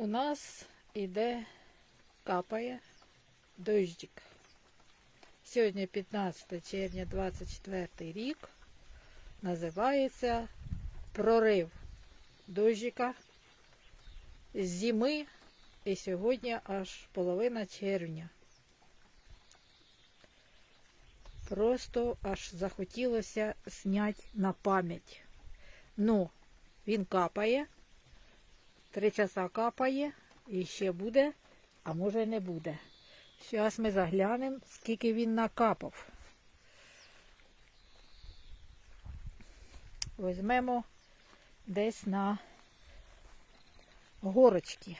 У нас іде капає дощик. Сьогодні 15 червня 24 рік. Називається прорив дощика з зими і сьогодні аж половина червня. Просто аж захотілося зняти на пам'ять. Ну, він капає, три часа капає, і ще буде, а може не буде. Зараз ми заглянемо, скільки він накапав. Візьмемо десь на горочки.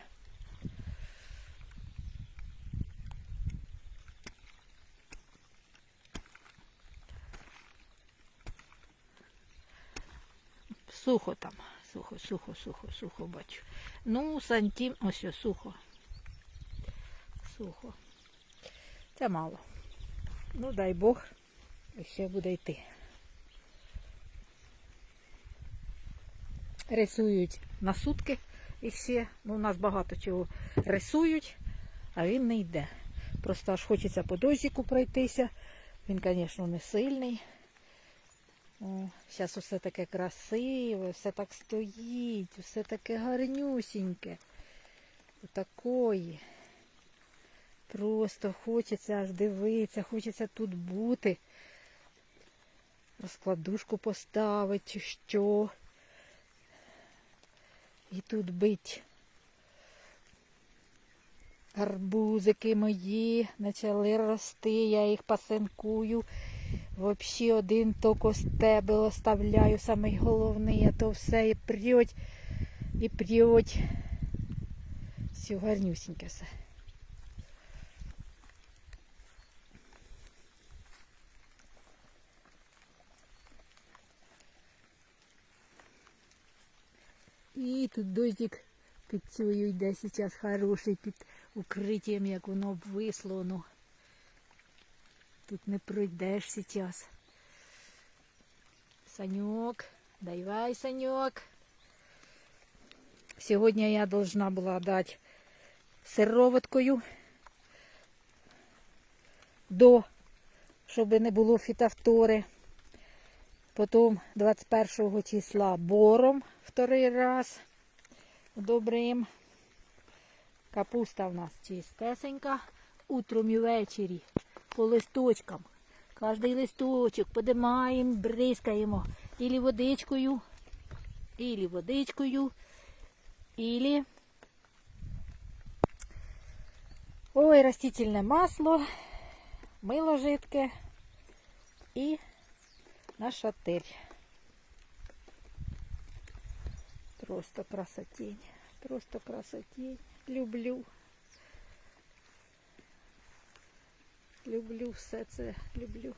Сухо там. Сухо, сухо, сухо, сухо бачу. Ну, сантим, ось ось, сухо. Сухо. Це мало. Ну, дай Бог, ще буде йти. Рисують на сутки і ще. Ну, у нас багато чого рисують, а він не йде. Просто аж хочеться по дощику пройтися. Він, звісно, не сильний. Зараз все таке красиве, все так стоїть, все таке гарнюсіньке. Такої. Просто хочеться аж дивитися, хочеться тут бути. Розкладушку поставити, чи що. І тут бить. Арбузики мої почали рости, я їх пасинкую. Взагалі один тільки стебел оставляю, самий головний, а то все і прьоть, і прьоть. Все гарнюсіньке все. І тут дождик під цією йде зараз хороший, під укриттям, як воно обвисло. Воно. Тут не пройдеш зараз. Саньок, давай, Саньок. Сьогодні я должна була дати сироваткою до, щоб не було фітофтори. Потім 21 числа бором вторий раз добрим. Капуста в нас чистесенька. Утром і ввечері по листочкам. Кожний листочок подимаємо, бризкаємо. Ілі водичкою, ілі водичкою, ілі. Ой, растительне масло, мило жидке і наша тирь. Просто красотень. Просто красотень. Люблю. Люблю все це, люблю.